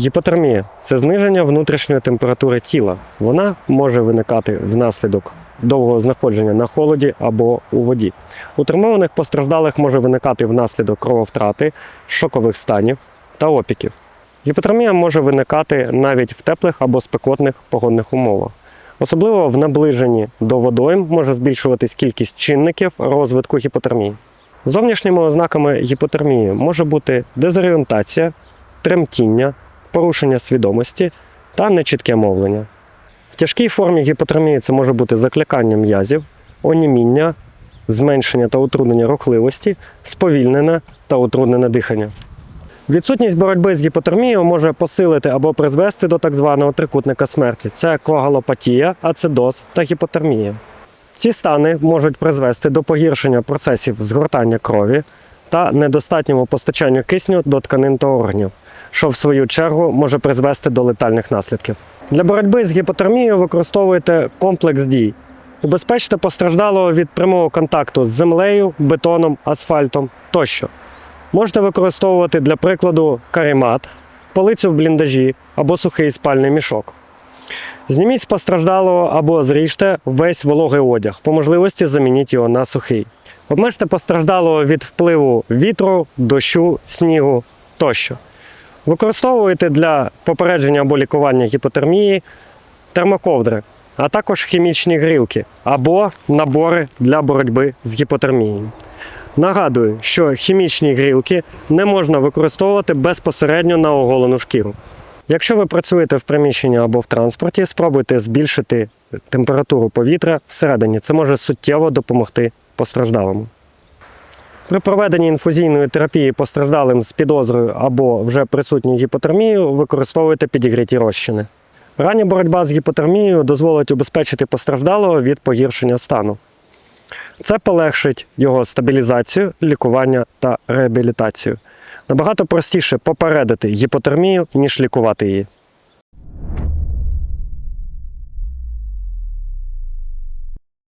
Гіпотермія це зниження внутрішньої температури тіла. Вона може виникати внаслідок довгого знаходження на холоді або у воді. У травмованих постраждалих може виникати внаслідок крововтрати, шокових станів та опіків. Гіпотермія може виникати навіть в теплих або спекотних погодних умовах. Особливо в наближенні до водойм може збільшуватись кількість чинників розвитку гіпотермії. Зовнішніми ознаками гіпотермії може бути дезорієнтація, тремтіння, порушення свідомості та нечітке мовлення. В тяжкій формі гіпотермії це може бути заклякання м'язів, оніміння, зменшення та утруднення рухливості, сповільнене та утруднене дихання. Відсутність боротьби з гіпотермією може посилити або призвести до так званого трикутника смерті: це коагалопатія, ацидоз та гіпотермія. Ці стани можуть призвести до погіршення процесів згортання крові та недостатньому постачанню кисню до тканин та органів, що в свою чергу може призвести до летальних наслідків. Для боротьби з гіпотермією використовуйте комплекс дій. Убезпечте постраждалого від прямого контакту з землею, бетоном, асфальтом тощо. Можете використовувати для прикладу каремат, полицю в бліндажі або сухий спальний мішок. Зніміть з постраждалого або зріжте весь вологий одяг. По можливості замініть його на сухий. Обмежте постраждалого від впливу вітру, дощу, снігу тощо. Використовуйте для попередження або лікування гіпотермії термоковдри, а також хімічні грілки або набори для боротьби з гіпотермією. Нагадую, що хімічні грілки не можна використовувати безпосередньо на оголену шкіру. Якщо ви працюєте в приміщенні або в транспорті, спробуйте збільшити температуру повітря всередині. Це може суттєво допомогти постраждалому. При проведенні інфузійної терапії постраждалим з підозрою або вже присутньою гіпотермією використовуйте підігріті розчини. Рання боротьба з гіпотермією дозволить убезпечити постраждалого від погіршення стану. Це полегшить його стабілізацію, лікування та реабілітацію. Набагато простіше попередити гіпотермію, ніж лікувати її.